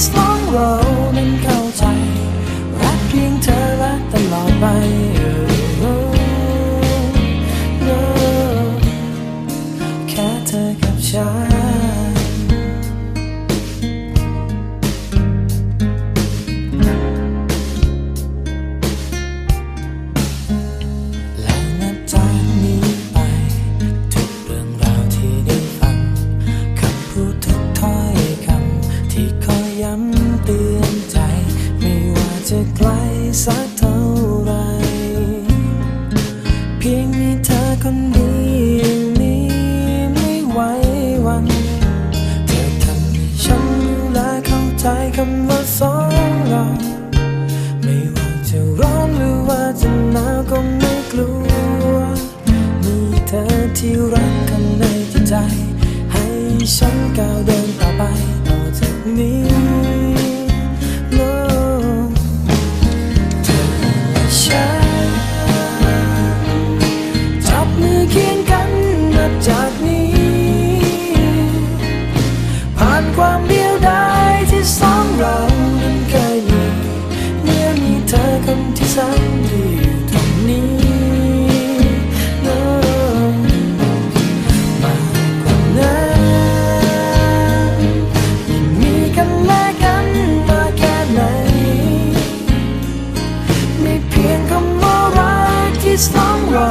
กที่ส สักเท่าไร เพียงมีเธอคนเดียวนี้ไม่ไหววัน เธอทำให้ฉันรู้และเข้าใจคำว่าสองเรา ที่แสนดีอยู่ตรงนี้มากกว่านั้นยังมีกันและกันมาแค่ไหนไม่เพียงคำว่ารักที่สองเรา